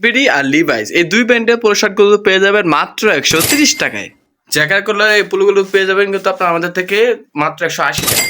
BD আর Levi's এই দুই ব্র্যান্ডের পোলো শার্টগুলো পেয়ে যাবেন মাত্র একশো তিরিশ টাকায়। জ্যাকার করলে এই পোলোগুলো পেয়ে যাবেন কিন্তু আপনার আমাদের থেকে মাত্র একশো আশি টাকা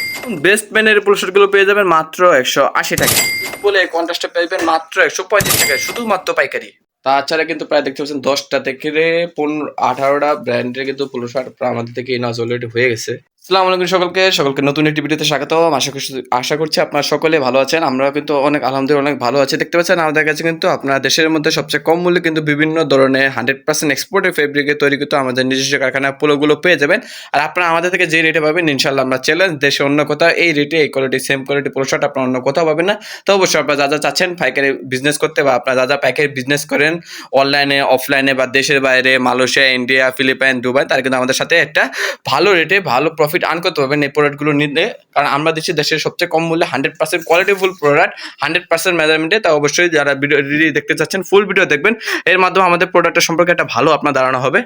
বেস্ট ব্র্যান্ডের পোলো পেয়ে যাবেন মাত্র একশো আশি টাকা বলে কন্ট্রাস্টটা পেয়ে মাত্র একশো পঁয়ত্রিশ টাকায়, শুধুমাত্র পাইকারি। তাছাড়া কিন্তু প্রায় দেখতে পাচ্ছেন দশটা থেকে পনেরো, আঠারোটা ব্র্যান্ডের কিন্তু পোলো শার্ট আমাদের থেকে ইনাজ অলরেডি হয়ে গেছে। আসসালামু আলাইকুম সকলকে সকলকে নতুন একটি ভিডিওতে স্বাগত আশা করছি আশা করছি আপনারা সকলে ভালো আছেন। আমরা কিন্তু অনেক, আলহামদুলিল্লাহ অনেক ভালো আছি। দেখতে পাচ্ছেন, আমাদের কাছে কিন্তু আপনার দেশের মধ্যে সবচেয়ে কম মূল্যে কিন্তু বিভিন্ন ধরনের হান্ড্রেড পার্সেন্ট এক্সপোর্টের ফেব্রিকে তৈরি কিন্তু আমাদের নিজস্ব কারখানায় পোলোগুলো পেয়ে যাবেন। আর আপনারা আমাদের থেকে যে রেটে পাবেন ইনশাল্লাহ আমরা চ্যালেঞ্জ দেশে অন্য কোথাও এই রেটে এই quality same quality polo shirt আপনারা অন্য কোথাও পাবেন না। তো অবশ্যই আপনারা যা যা চাচ্ছেন পাইকারি বিজনেস করতে বা আপনারা যা যা পাইকারি বিজনেস করেন অনলাইনে অফলাইনে বা দেশের বাইরে, মালয়েশিয়া, ইন্ডিয়া, ফিলিপাইন, দুবাই, তারা কিন্তু আমাদের সাথে একটা ভালো রেটে ভালো প্রফিট আর্ন করতে পারবেন এই প্রোডাক্টগুলো নিলে। কারণ আমরা দিচ্ছি দেশের সবচেয়ে কম মূল্যে hundred percent qualityful product hundred percent মেজারমেন্টে তা অবশ্যই যারা ভিডিও দেখতে চাচ্ছেন ফুল ভিডিও দেখবেন। এর মাধ্যমে আমাদের প্রোডাক্টের সম্পর্কে একটা ভালো আপনার ধারণা হবে।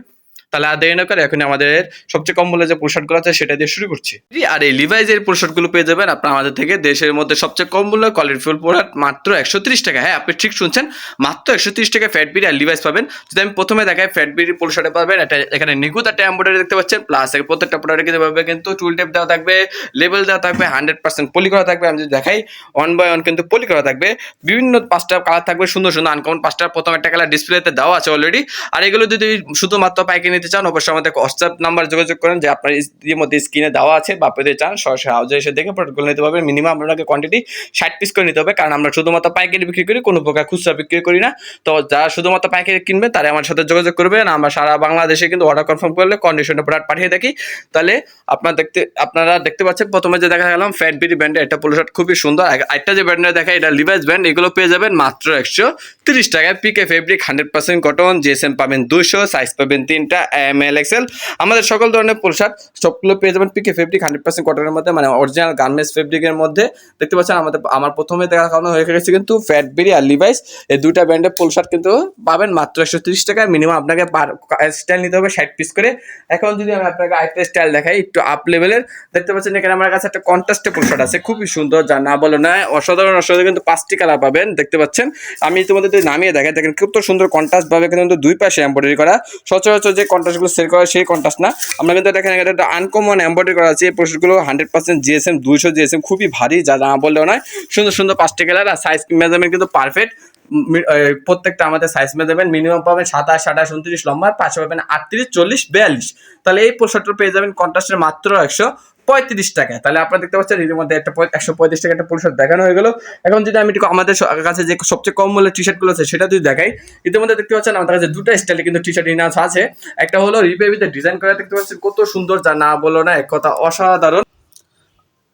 তাহলে আর দেরি না করে এখন আমাদের সবচেয়ে কম মূল্যে যে পোশাকগুলো আছে সেটা দিয়ে শুরু করছি। আর এই লিভাইজের পোশাকগুলো পেয়ে যাবেন আপনার আমাদের থেকে দেশের মধ্যে সবচেয়ে কম মূল্য কোয়ালিটিফুল প্রোডাক্ট মাত্র একশো তিরিশ টাকা। হ্যাঁ আপনি ঠিক শুনছেন, মাত্র একশো তিরিশ টাকা ফ্যাট বিড়ি আর লিভাইস পাবেন। যদি আমি প্রথমে দেখাই ফ্যাট বিড়ি পোশাকটা পাবেন, এটা এখানে নিখুঁত একটা এম্বয়ডারি দেখতে পাচ্ছেন প্লাস প্রত্যেকটা প্রোডাক্টে কিন্তু পাবে, কিন্তু টুল টেপ দেওয়া থাকবে লেবেল দেওয়া থাকবে হান্ড্রেড পার্সেন্ট পলি করা থাকবে। আমি যদি দেখাই ওয়ান বাই ওয়ান কিন্তু পলি করা থাকবে। বিভিন্ন পাঁচটা কালার থাকবে, সুন্দর সুন্দর আনকমন পাঁচটা, প্রথম একটা কালার ডিসপ্লেতে দেওয়া আছে অলরেডি আর এগুলো যদি শুধুমাত্র পাইকারি নিতে চান, অবশ্যই আমাদের হোয়াটসঅ্যাপ নাম্বার যোগাযোগ করেন যে আপনার মধ্যে স্ক্রিনে দেওয়া আছে বা পেতে চান, সরাসরি হাউজে এসে দেখে প্রোডাক্টগুলো নিতে পারবেন। মিনিমাম আপনাকে কোয়ান্টিটি ষাট পিস করে নিতে হবে, কারণ আমরা শুধুমাত্র পাইকারি বিক্রি করি, কোনো প্রকার খুচরা বিক্রি করি না। তো যারা শুধুমাত্র পাইকারি কিনবে তারা আমার সাথে যোগাযোগ করবেন আমরা সারা বাংলাদেশে কিন্তু অর্ডার কনফার্ম করলে কন্ডিশনে প্রোডাক্ট পাঠিয়ে থাকি। তাহলে আপনার দেখতে, আপনারা দেখতে পাচ্ছেন, প্রথমে যে দেখা গেলাম ফ্যাট বিডি ব্র্যান্ডের একটা পোলো শার্ট খুবই সুন্দর। আর একটা যে ব্র্যান্ডের দেখা এটা লিভাইস ব্র্যান্ড এগুলো পেয়ে যাবেন মাত্র একশো তিরিশ টাকায়। PK fabric hundred percent cotton GSM পাবেন দুশো সাইজ পাবেন তিনটা এম এল এক্সেল আমাদের সকল ধরনের পোশাক সবগুলো পেয়ে যাবেন পিকে ফেব্রিক হান্ড্রেড পার্সেন্ট কটনের মধ্যে মানে অরিজিনাল গার্মেন্টস ফেব্রিকের মধ্যে। দেখতে পাচ্ছেন, আমাদের, আমার প্রথমে দেখানো হয়ে গেছে কিন্তু ফ্যাট বেরি আর লিভাইস এই দুইটা ব্র্যান্ডের পোশাক কিন্তু পাবেন মাত্র একশো তিরিশ টাকায়। মিনিমাম আপনাকে পার স্টাইল নিতে হবে ষাট পিস করে। এখন যদি আমি আপনাকে আরেকটা স্টাইল দেখাই, একটু আপ লেভেলের দেখতে পাচ্ছেন এখানে আমার কাছে একটা কন্ট্রাস্টে পোশাক আছে, খুবই সুন্দর, যা না বলো না অসাধারণ অসাধারণ কিন্তু পাঁচটি কালার পাবেন, দেখতে পাচ্ছেন। আমি তোমাদের নামিয়ে দেখাই, দেখেন খুব তো সুন্দর কন্ট্রাস্ট ভাবে কিন্তু দুই পাশে এম্ব্রয়ডারি করা। সচরাচর যে কন্ট্রাস্টগুলো সেল করা সেই কন্ট্রাস্ট না। আমরা কিন্তু এখানে একটা আনকমন এম্বয়ডারি করা আছে। এই প্রোডাক্টগুলো হান্ড্রেড পার্সেন্ট জিএসএম দুইশো জিএসএম খুবই ভারী, যা না বললেও নয়। সুন্দর সুন্দর পাঁচটি কালার আর সাইজ মেজারমেন্ট কিন্তু পারফেক্ট প্রত্যেকটা আমাদের সাইজ মেজারমেন্ট মিনিমাম পাবেন সাতাশ, আঠাশ, উনত্রিশ, লম্বা পাঁচ পাবেন আটত্রিশ, চল্লিশ, বিয়াল্লিশ। তাহলে এই পোশাকটা পেয়ে যাবেন কন্টাস্টের মাত্র একশো। পঁয়ত্রিশ টাকা তাহলে আপনারা দেখতে পাচ্ছেন, এর মধ্যে একটা একশো পঁয়ত্রিশ টাকা একটা পরিশোধ দেখানো হয়ে গেল। এখন যদি আমি আমাদের কাছে যে সবচেয়ে কম মূল্যের টি শার্টগুলো আছে, সেটা যদি দেখাই, ইতিমধ্যে দেখতে পাচ্ছেন আমাদের কাছে দুটো স্টাইলে কিন্তু টি শার্ট ইনাস আছে। একটা হলো রিপেভিতে ডিজাইন করা, দেখতে পাচ্ছেন কত সুন্দর, যা না বলো না, এক কথা অসাধারণ।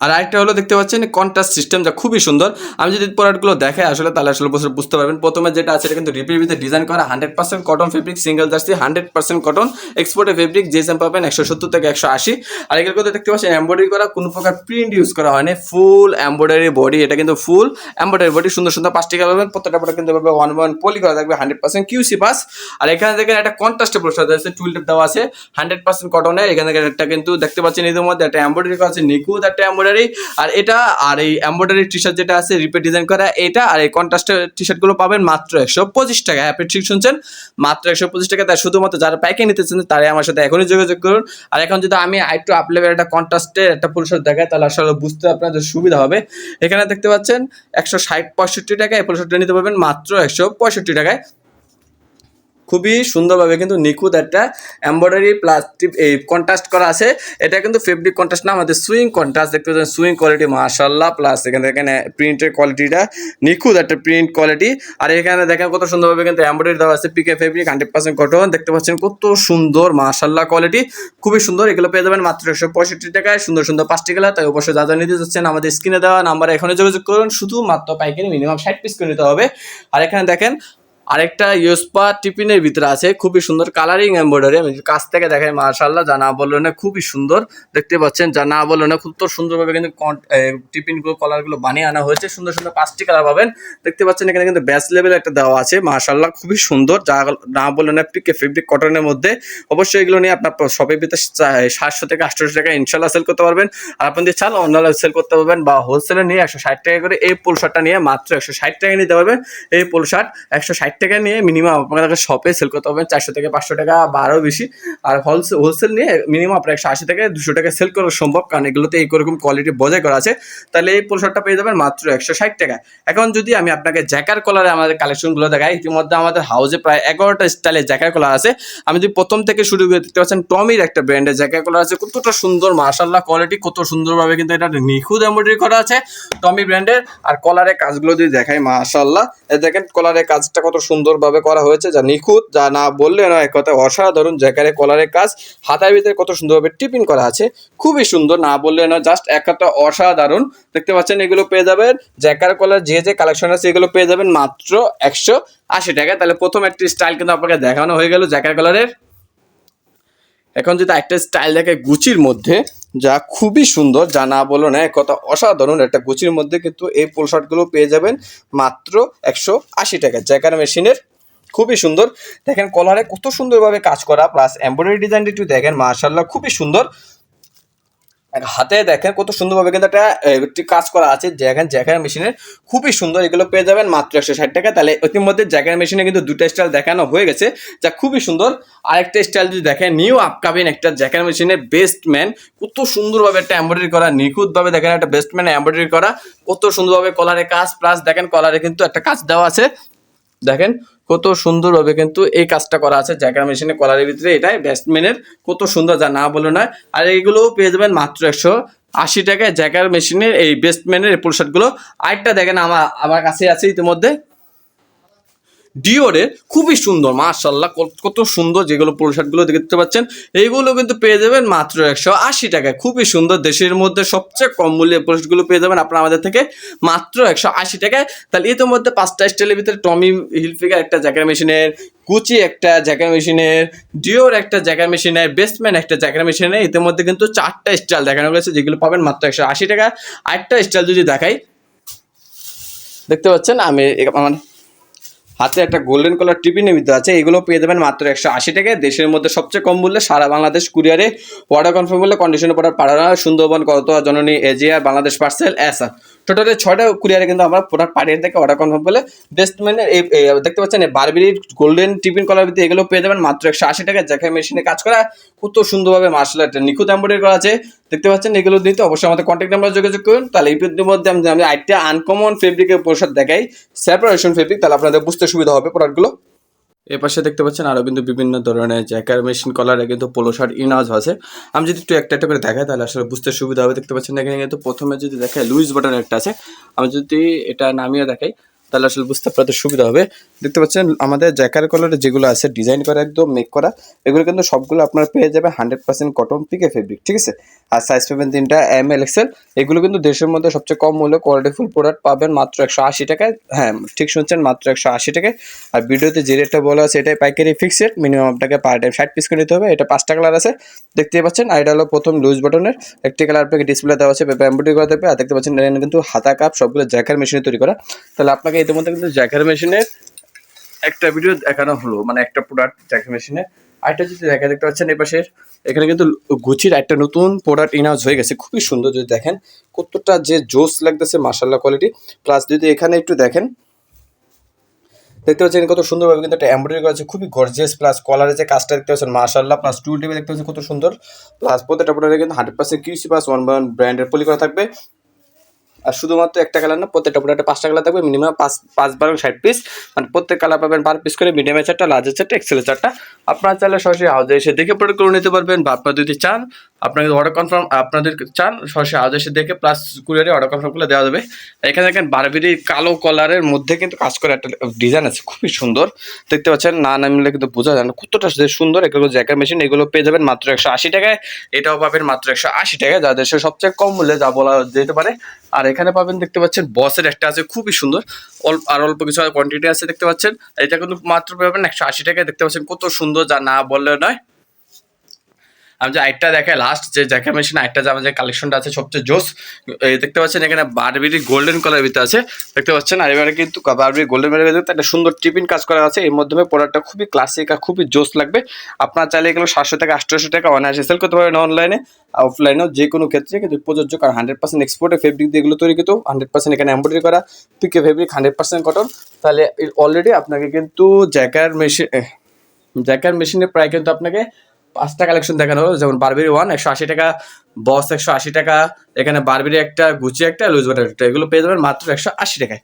আর আরেকটা হলো দেখতে পাচ্ছেন কন্ট্রাস্ট সিস্টেম যা খুবই সুন্দর। আমি যদি প্রোডাক্টগুলো দেখাই আসলে তাহলে আসলে বুঝতে- বুঝতে পারবেন। প্রথমে যেটা আছে, এটা কিন্তু রিপিভিতে ডিজাইন করা hundred percent cotton fabric single jersey hundred percent cotton এক্সপোর্টের ফেব্রিক জেসএম পাবেন একশো সত্তর থেকে একশো আশি। আর এগুলো কিন্তু দেখতে পাচ্ছেন এম্ব্রয়ডারি করা, কোনো প্রকার প্রিন্ট ইউজ করা হয়নি। ফুল এম্ব্রয়ডারি বডি এটা কিন্তু ফুল এম্ব্রয়ডারি বডি সুন্দর সুন্দর পাঁচটি কালার পাবেন। প্রত্যেকটা প্রোডাক্ট কিন্তু পাবে ওয়ান ওয়ান পলি করা থাকবে হান্ড্রেড পার্সেন্ট কিউসি পাস আর এখানে দেখেন একটা কন্ট্রাস্টেবল সাথে আছে টুল টেপ দেওয়া আছে হান্ড্রেড পার্সেন্ট কটনের এখানে একটা কিন্তু দেখতে পাচ্ছেন, এদের মধ্যে একটা এম্ব্রয়ডারি করা আছে, নিখুঁত একটা আর এটা, আর এই এম্ব্রয়ডারি টি শার্ট যেটা আছে রিপে ডিজাইন করা, এটা, আর এই কন্ট্রাস্টের টি শার্টগুলো পাবেন মাত্র একশো পঁচিশ টাকা আপনি ঠিক শুনছেন? মাত্র একশো পঁচিশ টাকা তাই শুধুমাত্র যারা পাইকারি নিতেছেন তারাই আমার সাথে এখনই যোগাযোগ করুন। আর এখন যদি আমি আরেকটু আপ লেভেল একটা কন্ট্রাস্টের একটা ফুল শার্ট দেখাই, তাহলে আসলে বুঝতে আপনাদের সুবিধা হবে। এখানে দেখতে পাচ্ছেন, একশো ষাট পঁয়ষট্টি টাকায় এই ফুল শার্টটা নিতে পারবেন, মাত্র একশো পঁয়ষট্টি টাকায়। খুবই সুন্দরভাবে কিন্তু নিখুঁত একটা এম্ব্রয়ডারি প্লাস এই কন্ট্রাস্ট করা আছে। এটা কিন্তু ফেব্রিক কন্ট্রাস্ট না, আমাদের সুইং কন্ট্রাস্ট দেখতে পাচ্ছেন সুইং কোয়ালিটি মাশাল্লাহ প্লাস এখানে এখানে প্রিন্টের কোয়ালিটিটা নিখুঁত একটা প্রিন্ট কোয়ালিটি আর এখানে দেখেন কত সুন্দরভাবে কিন্তু এম্ব্রয়ডারি দেওয়া আছে PK fabric hundred percent cotton দেখতে পাচ্ছেন, কত সুন্দর মাশাল্লাহ কোয়ালিটি খুবই সুন্দর, এগুলো পেয়ে যাবেন মাত্র একশো পঁয়ষট্টি টাকায়। সুন্দর সুন্দর পাঁচটি কালার, তাই অবশ্যই যা নিতে যাচ্ছেন আমাদের স্ক্রিনে দেওয়া নাম্বারে এখানে যোগাযোগ করুন। শুধু মাত্র পাইকারি মিনিমাম ষাট পিস করে নিতে হবে। আর এখানে দেখেন আরেকটা ইউসপা টিফিনের ভিতরে আছে, খুবই সুন্দর কালারিং এমব্রয়ডারি আমি কাছ থেকে দেখাই মার্শাল্লাহ যা না বলল না খুবই সুন্দর। দেখতে পাচ্ছেন যা না বলল না খুব তো সুন্দরভাবে কিন্তু টিফিনগুলো কালারগুলো বানিয়ে আনা হয়েছে। সুন্দর সুন্দর পাঁচটি কালার পাবেন। দেখতে পাচ্ছেন, এখানে কিন্তু ব্যাস লেভেল একটা দেওয়া আছে মার্শাল্লাহ খুবই সুন্দর। যা না বলল না, পিকে ফেব্রিক কটনের মধ্যে। অবশ্যই এগুলো নিয়ে আপনার শপের ভিতরে সাতশো থেকে আটশোশো টাকা ইনশাল্লাহ সেল করতে পারবেন। আর আপনি চান অন্যান্য সেল করতে পারবেন বা হোলসেলে নিয়ে একশো ষাট টাকা করে এই পোল শার্টটা নিয়ে মাত্র একশো ষাট টাকা নিতে পারবেন। এই পোল শার্ট একশো ষাট টাকা নিয়ে মিনিমাম আপনাকে শপে সেল করতে হবে, চারশো থেকে পাঁচশো টাকা বা আরও বেশি। আর হোলসেল হোলসেল নিয়ে মিনিমাম আপনার একশো আশি থেকে দুশো টাকা সেল করা সম্ভব, কারণ এগুলোতে এই এইরকম কোয়ালিটি বজায় করা আছে। তাহলে এই পোলো শার্টটা পেয়ে যাবেন মাত্র একশো ষাট টাকা। এখন যদি আমি আপনাকে জ্যাকার কলারে আমাদের কালেকশনগুলো দেখাই, ইতিমধ্যে আমাদের হাউসে প্রায় এগারোটা স্টাইলের জ্যাকার কলার আছে। আমি যদি প্রথম থেকে শুরু করে দেখতে পাচ্ছেন, টমির একটা ব্র্যান্ডের জ্যাকার কলার আছে। কতটা সুন্দর মার্শাল্লাহ কোয়ালিটি কত সুন্দরভাবে কিন্তু এটা নিখুঁত এমব্রয়ডারি করা আছে টমি ব্র্যান্ডের আর কলারের কাজগুলো যদি দেখাই মার্শাল্লাহ দেখেন কলারের কাজটা কত সুন্দরভাবে করা হয়েছে, যা নিখুঁত, যা না বললে নয়, এক কথা অসাধারণ জ্যাকারে, কলারের কাজ, হাতার ভিতরে কত সুন্দরভাবে টিপিং করা আছে, খুবই সুন্দর, না বললে নয়, জাস্ট এক কথা অসাধারণ। দেখতে পাচ্ছেন, এগুলো পেয়ে যাবেন, জ্যাকার, কলার, যে যে কালেকশন আছে, এগুলো পেয়ে যাবেন মাত্র একশো আশি টাকা তাহলে প্রথম একটি স্টাইল কিন্তু আপনাকে দেখানো হয়ে গেল জ্যাকার, কলারের। এখন যদি একটা স্টাইল দেখে গুচির মধ্যে যা খুবই সুন্দর, যা না বলো না কথা অসাধারণ। একটা গুচির মধ্যে কিন্তু এই পোল শার্টগুলো পেয়ে যাবেন মাত্র একশো আশি টাকা। জ্যাকার মেশিনের খুবই সুন্দর। দেখেন কলারে কত সুন্দরভাবে কাজ করা প্লাস এমব্রয়ডারি ডিজাইনটা একটু দেখেন মার্শাল্লাহ খুবই সুন্দর। হাতে দেখেন কত সুন্দরভাবে কিন্তু একটা কাজ করা আছে, দেখেন জ্যাকার মেশিনের। খুবই সুন্দর এগুলো পেয়ে যাবেন মাত্র একশো ষাট টাকা তাহলে ইতিমধ্যে জ্যাকার মেশিনে কিন্তু দুটো স্টাইল দেখানো হয়ে গেছে, যা খুবই সুন্দর। আরেকটা স্টাইল যদি দেখেন নিউ আপকামিং একটা জ্যাকার মেশিনের বেস্ট ম্যান কত সুন্দরভাবে একটা এমব্রয়ডারি করা, নিখুঁতভাবে দেখেন একটা বেস্ট ম্যান এমব্রয়ডারি করা, কত সুন্দরভাবে কলারে কাজ প্লাস দেখেন কলারে কিন্তু একটা কাজ দেওয়া আছে। দেখেন কত সুন্দরভাবে কিন্তু এই কাজটা করা আছে। জ্যাকার মেশিনে কলারের ভিতরে এটাই ব্যাটসম্যানের কত সুন্দর যা না বলে নয়। আর এইগুলোও পেয়ে যাবেন মাত্র একশো আশি টাকায়। জ্যাকার মেশিনের এই বেস্টম্যানের এই আরেকটা দেখেন আমার আমার কাছে আছে ইতিমধ্যে। ডিওরে খুবই সুন্দর মার্শাল্লাহ কত সুন্দর যেগুলো পোশাকগুলো দেখতে পাচ্ছেন। এইগুলো কিন্তু পেয়ে যাবেন মাত্র একশো আশি টাকায়। খুবই সুন্দর, দেশের মধ্যে সবচেয়ে কম মূল্যে পোশাকগুলো পেয়ে যাবেন আপনারা আমাদের থেকে মাত্র একশো আশি টাকায়। তাহলে ইতিমধ্যে পাঁচটা স্টাইলের ভিতরে টমি হিলফিগার একটা জ্যাকেট মেশিনের কুচি একটা জ্যাকেট মেশিনের ডিওর একটা জ্যাকেট মেশিনের বেস্টম্যান একটা জ্যাকেট মেশিনের ইতিমধ্যে কিন্তু চারটা স্টাইল দেখানো গেছে যেগুলো পাবেন মাত্র একশো আশি টাকা আরেকটা স্টাইল যদি দেখাই, দেখতে পাচ্ছেন আমি আমার হাতে একটা গোল্ডেন কালার টিপি নির্মিত আছে, এগুলো পেয়ে যাবেন মাত্র একশো আশি টাকায়। দেশের মধ্যে সবচেয়ে কম মূল্যে সারা বাংলাদেশ কুরিয়ারে ওয়াটার কনফার্ম করলে কন্ডিশনে পড়ার পাড়া সুন্দরবন, করতোয়া, জননী এজিয়ার বাংলাদেশ পার্সেল এসা টোটালে ছয়টা কুরিয়ারে কিন্তু আমরা প্রোডাক্ট পাঠিয়ে থেকে অর্ডার কনফার্ম করলে। মানে এই দেখতে পাচ্ছেন এই গোল্ডেন টিফিন কলার ভিত্তি এগুলো পেয়ে যাবেন মাত্র একশো আশি টাকা জ্যাকেট মেশিনে কাজ করা কত সুন্দরভাবে মার্শাল আর্ট নিখুঁত এম্বয়ডারি করা আছে। দেখতে পাচ্ছেন এগুলো দিতে অবশ্যই আমাদের কন্ট্যাক্ট নাম্বার যোগাযোগ করুন। তাহলে এই ভিডিওর মধ্যে আমি আরেকটা আনকমন ফেব্রিকের পোশাক দেখাই। সেপারেশন ফেব্রিক তাহলে আপনাদের বুঝতে সুবিধা হবে প্রোডাক্টগুলো এ পাশে দেখতে পাচ্ছেন আরও কিন্তু বিভিন্ন ধরনের জ্যাকার মেশিন কলারে কিন্তু পোলো শার্ট ইনাজ আছে। আমি যদি একটু একটা একটা করে দেখাই, তাহলে আসলে বুঝতে সুবিধা হবে। দেখতে পাচ্ছেন এখানে কিন্তু প্রথমে যদি দেখাই, লুইস বাটন একটা আছে। আমি যদি এটা নামিয়ে দেখাই তাহলে আসলে বুঝতে আপনাদের সুবিধা হবে। দেখতে পাচ্ছেন, আমাদের জ্যাকার কলারে যেগুলো আছে ডিজাইন করা একদম মেক করা, এগুলো কিন্তু সবগুলো আপনারা পেয়ে যাবে hundred percent cotton PK fabric ঠিক আছে? আর সাইজ পাবেন তিনটা এম এল এক্সেল এগুলো কিন্তু দেশের মধ্যে সবচেয়ে কম মূল্যে কোয়ালিটিফুল প্রোডাক্ট পাবেন মাত্র একশো আশি টাকায়। হ্যাঁ ঠিক শুনছেন, মাত্র একশো আশি টাকায়। আর ভিডিওতে যে রেটটা বলা আছে, এটাই পাইকারি ফিক্সড মিনিমাম আপনাকে পার টাইম ষাট পিস করে নিতে হবে, এটা পাঁচটা কালার আছে। দেখতে পাচ্ছেন, আর এটা হলো প্রথম লুজ বাটনের একটি কালার আপনাকে ডিসপ্লে দেওয়া আছে এমব্রয়ডারি করা থাকবে আর দেখতে পাচ্ছেন কিন্তু হাতা কাপ সবগুলো জ্যাকার মেশিনে তৈরি করা। তাহলে আপনাকে ইতিমধ্যে কিন্তু জ্যাকার মেশিনের একটা ভিডিও দেখানো হলো মানে একটা প্রোডাক্ট জ্যাকেট মেশিনে। আরেকটা যদি দেখা দেখতে পাচ্ছেন এই পাশের এখানে কিন্তু গুচির একটা নতুন প্রোডাক্ট ইনহাউস হয়ে গেছে। খুবই সুন্দর যদি দেখেন, কতটা যে জোস লাগতেছে মার্শাল্লাহ কোয়ালিটি প্লাস যদি এখানে একটু দেখেন, দেখতে পাচ্ছেন কত সুন্দরভাবে কিন্তু একটা এমব্রয়ডারি করা আছে, খুবই গর্জিয়াস প্লাস কলারে যে কাজটা দেখতে পাচ্ছেন মার্শাল্লাহ প্লাস টু টেবিল দেখতে পাচ্ছেন কত সুন্দর। প্লাস প্রত্যেকটা প্রোডাক্টে কিন্তু hundred percent QC plus one one ব্র্যান্ডের পলি করা থাকবে। আর শুধুমাত্র একটা কালার না, প্রত্যেকটা প্রোডাক্টে পাঁচটা কালার থাকবে মিনিমাম পাঁচ পাঁচ বারো ষাট পিস মানে প্রত্যেক কালার পাবেন বারো পিস করে মিডিয়ামের চারটা লার্জের চারটা এক্সেলের চারটা আপনারা চাইলে সরাসরি হাউজে এসে দেখে প্রোডাক্ট করে নিতে পারবেন বা আপনারা যদি চান আপনাকে অর্ডার কনফার্ম আপনাদের চান, সরাসরি এসে দেখে প্লাস কুরিয়ারে অর্ডার কনফার্ম করলে দেওয়া যাবে। এখানে দেখেন বারবিরি কালো কলারের মধ্যে কিন্তু কাজ করে একটা ডিজাইন আছে, খুবই সুন্দর। দেখতে পাচ্ছেন, না নামলে কিন্তু বোঝা যায় না, কতটা সুন্দর, এগুলো জ্যাকেট মেশিন এগুলো পেয়ে যাবেন মাত্র একশো আশি টাকায়। এটাও পাবেন মাত্র একশো আশি টাকায়, যা দেশের সবচেয়ে কম মূল্যে যা বলা যেতে পারে। আর এখানে পাবেন দেখতে পাচ্ছেন বসের একটা আছে, খুবই সুন্দর। অল্প আর অল্প কিছু কোয়ান্টিটি আছে দেখতে পাচ্ছেন। এটা কিন্তু মাত্র পাবেন একশো আশি টাকায়। দেখতে পাচ্ছেন কত সুন্দর, যা না বললে নয়। আমি যে আইটটা দেখাই লাস্ট যে জ্যাকেট মেশিন আইটটা যে আমাদের কালেকশনটা আছে, সবচেয়ে জোস দেখতে পাচ্ছেন এখানে বারবিরি গোল্ডেন কালার ভিতরে আছে। দেখতে পাচ্ছেন, আর এবারে কিন্তু বারবিরি গোল্ডেন কালার ভিতরে একটা সুন্দর টিপিন কাজ করা আছে। এর মাধ্যমে প্রোডাক্টটা খুবই ক্লাসিক আর খুবই জোস লাগবে। আপনার চাইলে এগুলো সাতশো থেকে আটশোশো টাকা অনায়াসে সেল করতে পারেন অনলাইনে অফলাইনেও যে কোনো ক্ষেত্রে কিন্তু প্রযোজ্য, কারণ হান্ড্রেড পার্সেন্ট এক্সপোর্টে ফেব্রিক দিয়ে এগুলো তৈরি কিন্তু হান্ড্রেড পার্সেন্ট এখানে এম্ব্রয়ডারি করা PK fabric hundred percent cotton তাহলে অলরেডি আপনাকে কিন্তু জ্যাকার মেশিন জ্যাকার মেশিনের প্রায় কিন্তু আপনাকে পাঁচটা কালেকশন দেখানো হলো, যেমন বারবেরি ওয়ান একশো আশি টাকা বস একশো আশি টাকা, এখানে বারবেরি একটা গুচি একটা লুজ বাটার একটা, এগুলো পেয়ে যাবেন মাত্র একশো আশি টাকায়।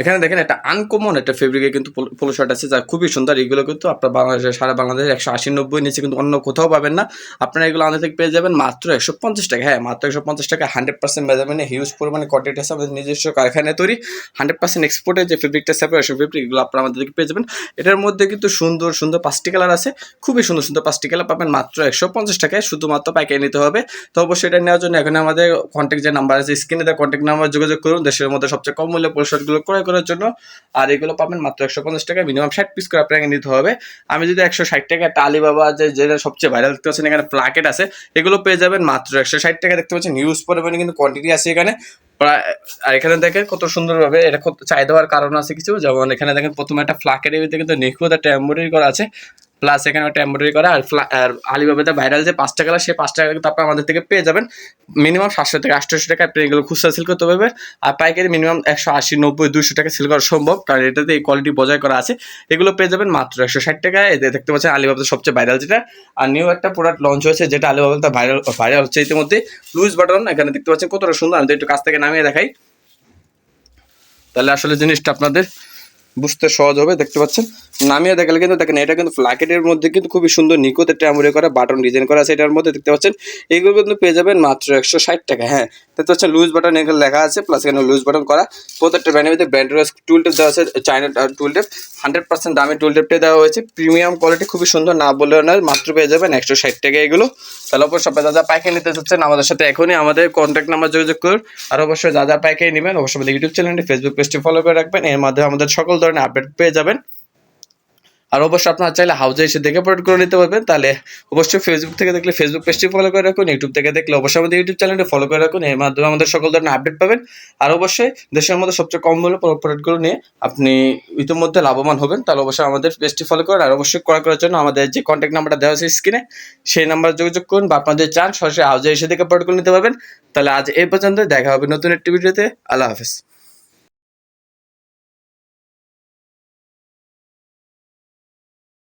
এখানে দেখেন একটা আনকমন একটা ফেব্রিকে কিন্তু পোলো শার্ট আছে যা খুবই সুন্দর। এগুলো কিন্তু আপনার বাংলাদেশে সারা বাংলাদেশে একশো আশি নব্বই নিচে কিন্তু অন্য কোথাও পাবেন না। আপনারা এগুলো আমাদের থেকে পেয়ে যাবেন মাত্র একশো পঞ্চাশ টাকা। হ্যাঁ মাত্র একশো পঞ্চাশ টাকা হান্ড্রেড পার্সেন্ট মেজারমেন্টে হিউজ পরিমাণে কোয়ান্টিটি আছে, আমাদের নিজস্ব কারখানায় তৈরি। হান্ড্রেড পার্সেন্ট এক্সপোর্টের যে ফেব্রিকটা সেপারেশন ফেব্রিক এগুলো আপনারা আমাদের থেকে পেয়ে যাবেন। এটার মধ্যে কিন্তু সুন্দর সুন্দর পাঁচটি কালার আছে। খুবই সুন্দর সুন্দর পাঁচটি কালার পাবেন মাত্র একশো পঞ্চাশ টাকায়, শুধুমাত্র পাইকারি নিতে হবে। তো অবশ্যই এটা নেওয়ার জন্য এখানে আমাদের কন্ট্যাক্ট যে নাম্বার আছে স্ক্রিনে দেওয়া কন্ট্যাক্ট নাম্বার যোগাযোগ করুন। দেশের মধ্যে সবচেয়ে কম মূল্যে পোশাকগুলো ক্রয় করার জন্য, আর এগুলো পাবেন মাত্র একশো পঞ্চাশ টাকা মিনিমাম ষাট পিস করে আপনাকে নিতে হবে। আমি যদি একশো ষাট টাকা একটা আলিবাবা যে যেটা সবচেয়ে ভাইরাল দেখতে পাচ্ছেন, এখানে প্লাকেট আছে, এগুলো পেয়ে যাবেন মাত্র একশো ষাট টাকা দেখতে পাচ্ছেন নিউজ পরিমাণে কিন্তু কোয়ান্টিটি আছে এখানে। আর এখানে দেখেন কত সুন্দরভাবে এটা চাই দেওয়ার কারণ আছে কিছু। যেমন এখানে দেখেন প্রথমে একটা ফ্লাকের ভিতরে কিন্তু নিখুঁত একটা এম্ব্রয়ডারি করা আছে। প্লাস এখানে একটা এম্ব্রয়ডারি করা, আর আর আলিবাবাতে ভাইরাল যে পাঁচটা কালার সেই পাঁচটা কালার কিন্তু আপনারা আমাদের থেকে পেয়ে যাবেন। মিনিমাম সাতশো থেকে আটশোশো টাকা আপনি এগুলো খুচরা সেল করতে পারবেন। আর পাইকারি মিনিমাম একশো আশি, নব্বই দুশো টাকা সেল করা সম্ভব, কারণ এটাতে এই কোয়ালিটি বজায় করা আছে। এগুলো পেয়ে যাবেন মাত্র একশো ষাট টাকায় এতে দেখতে পাচ্ছেন আলিবাবাতে সবচেয়ে ভাইরাল যেটা। আর নিউ একটা প্রোডাক্ট লঞ্চ হয়েছে, যেটা আলিবাবাতে ভাইরাল ভাইরাল হচ্ছে ইতিমধ্যে লুজ বাটন এখানে দেখতে পাচ্ছেন কতটা সুন্দর। আমি তো একটু কাছ থেকে নামিয়ে দেখাই। তাহলে আসলে জিনিসটা আপনাদের বুঝতে সহজ হবে, দেখতে পাচ্ছেন? নামিয়ে দেখালে কিন্তু দেখেন, এটা কিন্তু ফ্ল্যাকেটের মধ্যে কিন্তু খুবই সুন্দর নিকোতে একটা করা বাটন ডিজাইন করা আছে এটার মধ্যে, দেখতে পাচ্ছেন? এগুলো কিন্তু পেয়ে যাবেন মাত্র একশো ষাট টাকা হ্যাঁ। দেখতে পাচ্ছেন লুজ বাটন এখানে লেখা আছে প্লাস এখানে লুজ বাটন করা। প্রত্যেকটা ব্র্যান্ডের মধ্যে ব্র্যান্ডের টুল টেপ দেওয়া আছে China tool tape hundred percent দামি টুল টেপটা দেওয়া হয়েছে। প্রিমিয়াম কোয়ালিটি খুবই সুন্দর, না বললেও না মাত্র পেয়ে যাবেন একশো ষাট টাকা এগুলো। তাহলে অবশ্যই আপনারা যা পাইকারি নিতে চাচ্ছেন আমাদের সাথে এখনই আমাদের কন্ট্যাক্ট নাম্বার যোগাযোগ করুন। আর অবশ্যই যা পাইকারি নেবেন, অবশ্যই ইউটিউব চ্যানেলটি ফেসবুক পেজটি ফলো করে রাখবেন। এর মাধ্যমে আমাদের সকল ধরনের আপডেট পেয়ে যাবেন। আর অবশ্যই আপনারা চাইলে হাউজে এসে দেখে প্রোডাক্ট করে নিতে পারবেন। তাহলে অবশ্যই ফেসবুক থেকে দেখলে ফেসবুক পেজটি ফলো করে রাখুন ইউটিউব থেকে দেখলে অবশ্যই আমাদের ইউটিউব চ্যানেলটি ফলো করে রাখুন। এর মাধ্যমে আমাদের সকল ধরনের আপডেট পাবেন। আর অবশ্যই দেশের মধ্যে সবচেয়ে কম মূল্যে প্রোডাক্টগুলো নিয়ে আপনি ইতিমধ্যে লাভবান হবেন, তাহলে অবশ্যই আমাদের পেজটি ফলো করুন। আর অবশ্যই ক্রয় করার জন্য আমাদের যে কন্ট্যাক্ট নাম্বারটা দেওয়া আছে স্ক্রিনে সেই নাম্বার যোগাযোগ করুন বা আপনাদের চান সরাসরি হাউজে এসে দেখে প্রোডাক্টগুলো নিতে পারবেন। তাহলে আজ এই পর্যন্ত দেখা হবে নতুন একটি ভিডিওতে আল্লাহ হাফেজ।